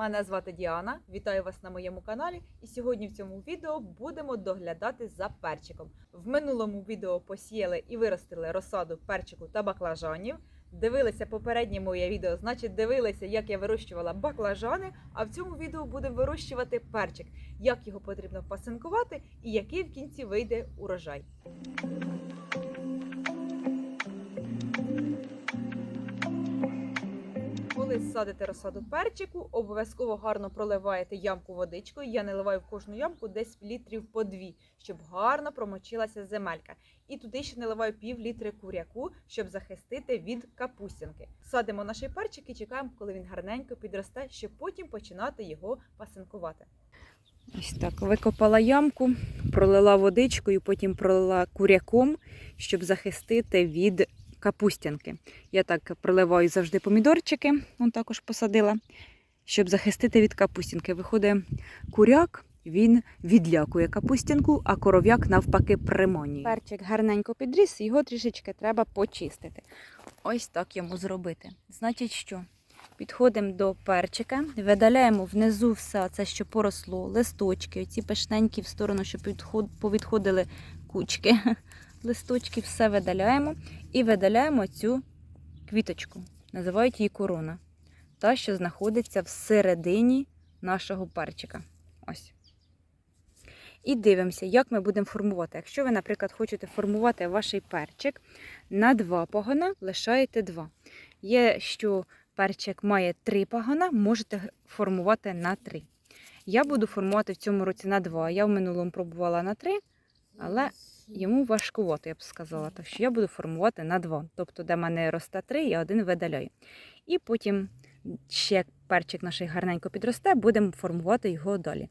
Мене звати Діана. Вітаю вас на моєму каналі. І сьогодні в цьому відео будемо доглядати за перчиком. В минулому відео посіяли і виростили розсаду перчику та баклажанів. Дивилися попереднє моє відео, значить дивилися, як я вирощувала баклажани. А в цьому відео будемо вирощувати перчик, як його потрібно пасинкувати і який в кінці вийде урожай. Коли садите розсаду перчику, обов'язково гарно проливаєте ямку водичкою. Я наливаю в кожну ямку десь літрів по дві, щоб гарно промочилася земелька. І туди ще наливаю пів літри куряку, щоб захистити від капустянки. Садимо наш перчик і чекаємо, коли він гарненько підросте, щоб потім починати його пасинкувати. Ось так викопала ямку, пролила водичкою, потім пролила куряком, щоб захистити від капустянки. Я так проливаю завжди помідорчики, он також посадила, щоб захистити від капустянки. Виходить куряк, він відлякує капустянку, а коров'як навпаки приманює. Перчик гарненько підріс, його трішечки треба почистити. Ось так йому зробити. Значить, що? Підходимо до перчика, видаляємо внизу все це, що поросло, листочки, оці пишненькі в сторону, щоб повідходили кучки. Листочки все видаляємо і видаляємо цю квіточку. Називають її корона. Та, що знаходиться всередині нашого перчика. Ось. І дивимося, як ми будемо формувати. Якщо ви, наприклад, хочете формувати ваш перчик на два пагона, лишаєте два. Є, що перчик має три пагона, можете формувати на три. Я буду формувати в цьому році на два. Я в минулому пробувала на три, але йому важкувато, я б сказала. Так що я буду формувати на два. Тобто, де в мене росте три, я один видаляю. І потім, ще перчик наш гарненько підросте, будемо формувати його далі.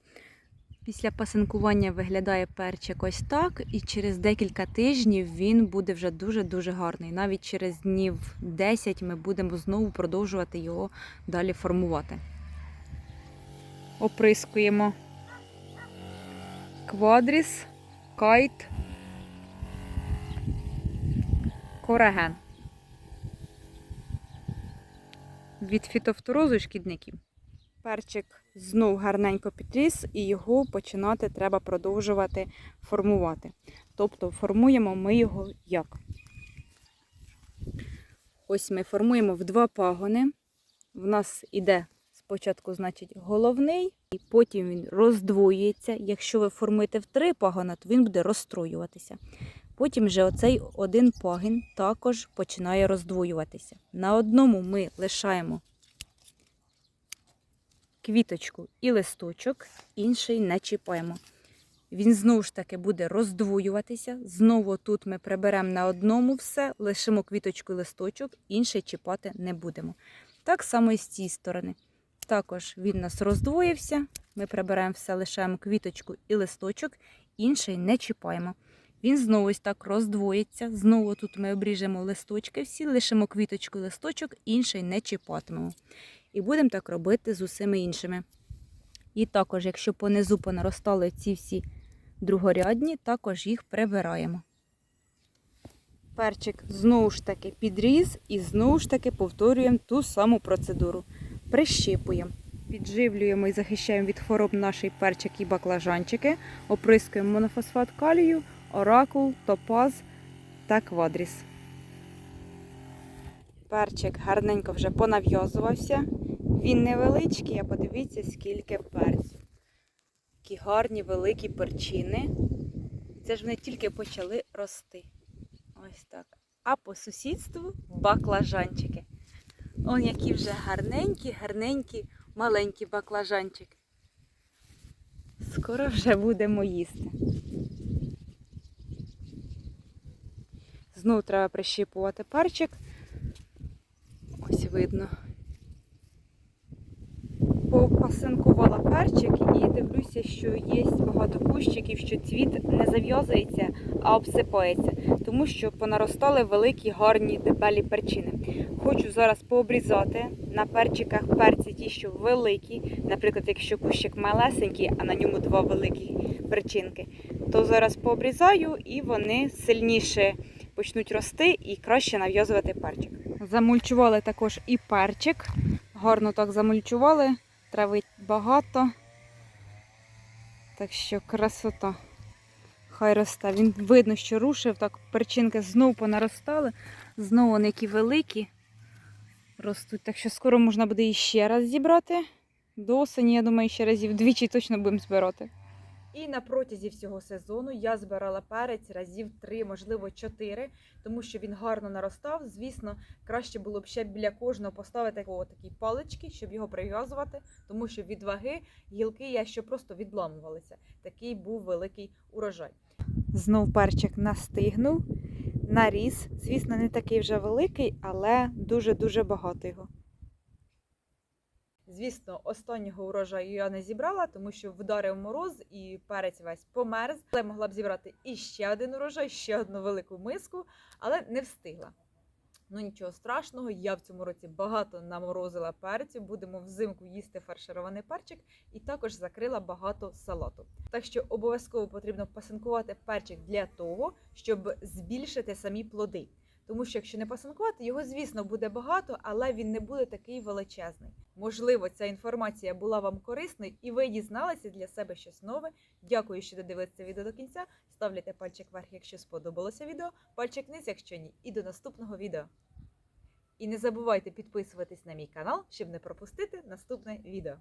Після пасинкування виглядає перчик ось так, і через декілька тижнів він буде вже дуже-дуже гарний. Навіть через днів 10 ми будемо знову продовжувати його далі формувати. Оприскуємо квадріс, кайт, кореген. Від фітофторозу і шкідників. Перчик знов гарненько підріс, і його починати треба продовжувати формувати. Тобто формуємо ми його як? Ось ми формуємо в два пагони. В нас іде спочатку, значить, головний, і потім він роздвоюється. Якщо ви формуєте в три пагона, то він буде розстроюватися. Потім вже оцей один пагін також починає роздвоюватися. На одному ми лишаємо квіточку і листочок, інший не чіпаємо. Він знову ж таки буде роздвоюватися. Знову тут ми приберемо на одному все, лишимо квіточку і листочок, інший чіпати не будемо. Так само і з цієї сторони. Також він у нас роздвоївся. Ми приберемо все, лишаємо квіточку і листочок, інший не чіпаємо. Він знову так роздвоїться. Знову тут ми обріжемо листочки всі, лишимо квіточку листочок, інший не чіпатимемо. І будемо так робити з усіми іншими. І також, якщо понизу понаростали ці всі другорядні, також їх прибираємо. Перчик знову ж таки підріз і знову ж таки повторюємо ту саму процедуру. Прищипуємо, підживлюємо і захищаємо від хвороб наш перчик і баклажанчики, оприскуємо монофосфат калію, оракул, топаз та квадріс. Перчик гарненько вже понав'язувався. Він невеличкий, а подивіться, скільки перцю. Такі гарні великі перчини. Це ж вони тільки почали рости. Ось так. А по сусідству баклажанчики. Он які вже гарненькі, гарненькі, маленькі баклажанчики. Скоро вже будемо їсти. Знову треба прищіпувати перчик. Ось видно. Попасинкувала перчик і дивлюся, що є багато кущиків, що цвіт не зав'язується, а обсипається, тому що понаростали великі гарні дебелі перчини. Хочу зараз пообрізати на перчиках перці ті, що великі. Наприклад, якщо кущик малесенький, а на ньому два великі перчинки, то зараз пообрізаю і вони сильніше почнуть рости і краще нав'язувати перчик. Замульчували також і перчик. Гарно так замульчували. трави багато. Так що красота. Хай росте. Він видно, що рушив, так перчинки знову понаростали, знову вони які великі ростуть. Так що скоро можна буде і ще раз зібрати. До осені, я думаю, ще разів двічі точно будемо збирати. І на протязі всього сезону я збирала перець разів три, можливо, чотири, тому що він гарно наростав. Звісно, краще було б ще біля кожного поставити такі палички, щоб його прив'язувати, тому що від ваги гілки я ще просто відламувалися. Такий був великий урожай. Знов перчик настигнув, наріс. Звісно, не такий вже великий, але дуже-дуже багато його. Звісно, останнього урожаю я не зібрала, тому що вдарив мороз і перець весь померз. Але могла б зібрати і ще один урожай, ще одну велику миску, але не встигла. Ну нічого страшного, я в цьому році багато наморозила перцю. Будемо взимку їсти фарширований перчик і також закрила багато салату. Так що обов'язково потрібно пасинкувати перчик для того, щоб збільшити самі плоди. Тому що якщо не пасинкувати, його, звісно, буде багато, але він не буде такий величезний. Можливо, ця інформація була вам корисною і ви дізналися для себе щось нове. Дякую, що додивилися відео до кінця. Ставляйте пальчик вверх, якщо сподобалося відео, пальчик вниз, якщо ні. І до наступного відео. І не забувайте підписуватись на мій канал, щоб не пропустити наступне відео.